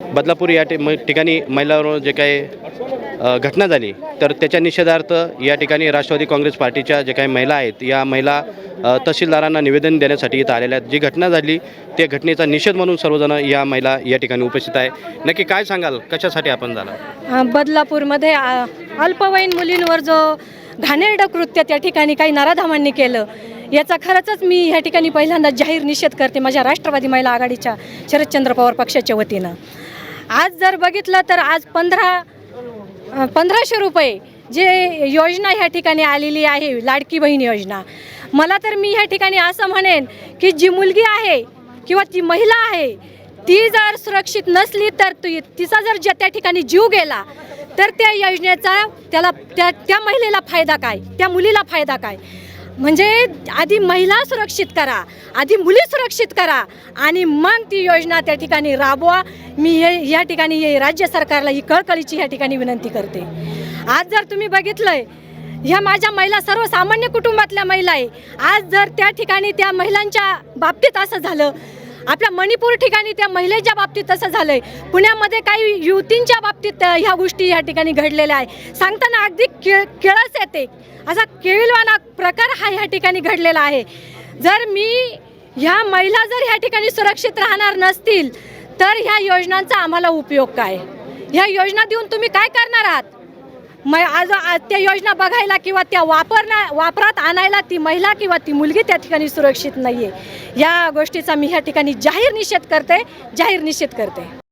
बदलापूर या ठिकाणी महिलांवर जे काही घटना झाली तर त्याच्या निषेधार्थ या ठिकाणी राष्ट्रवादी काँग्रेस पार्टीच्या जे काही महिला आहेत या महिला तहसीलदारांना निवेदन देण्यासाठी इथं आलेल्या आहेत. जी घटना झाली त्या घटनेचा निषेध म्हणून सर्वजण या महिला या ठिकाणी उपस्थित आहे. नक्की काय सांगाल? कशासाठी आपण झाला बदलापूरमध्ये अल्पवयीन मुलींवर जो घाणेरडं कृत्य त्या ठिकाणी काही नराधामांनी केलं याचा खरंच मी ह्या ठिकाणी पहिल्यांदा जाहीर निषेध करते माझ्या राष्ट्रवादी महिला आघाडीच्या शरदचंद्र पवार पक्षाच्या वतीनं. आज जर बघितलं तर आज पंधरा पंधराशे रुपये जे योजना ह्या ठिकाणी आलेली आहे लाडकी बहीण योजना. मला तर मी ह्या ठिकाणी असं म्हणेन की जी मुलगी आहे किंवा ती महिला आहे ती जर सुरक्षित नसली तर ती तिचा जर ज्या त्या ठिकाणी जीव गेला तर त्या योजनेचा त्याला त्या त्या महिलेला फायदा काय? त्या मुलीला फायदा काय? म्हणजे आधी महिला सुरक्षित करा आधी मुली सुरक्षित करा आणि मग ती योजना त्या ठिकाणी राबवा. मी हे या ठिकाणी हे राज्य सरकारला ही कळकळीची ह्या ठिकाणी विनंती करते. आज जर तुम्ही बघितलंय ह्या माझ्या महिला सर्वसामान्य कुटुंबातल्या महिला आहे. आज जर त्या ठिकाणी त्या महिलांच्या बाबतीत असं झालं आपल्या मणिपूर ठिकाणी त्या महिलेच्या बाबतीत तसं झालंय. पुण्यामध्ये काही युवतींच्या बाबतीत ह्या गोष्टी ह्या ठिकाणी घडलेल्या आहे सांगताना अगदी केळ केळस येते. असा केविलवाना प्रकार हा ह्या ठिकाणी घडलेला आहे. जर मी ह्या महिला जर ह्या ठिकाणी सुरक्षित राहणार नसतील तर ह्या योजनांचा आम्हाला उपयोग काय? ह्या योजना देऊन तुम्ही काय करणार आहात? मग आज त्या योजना बघायला किंवा त्या वापरण्या वापरात आणायला ती महिला किंवा ती मुलगी त्या ठिकाणी सुरक्षित नाही आहे या गोष्टीचा मी ह्या ठिकाणी जाहीर निषेध करते जाहीर निषेध करते.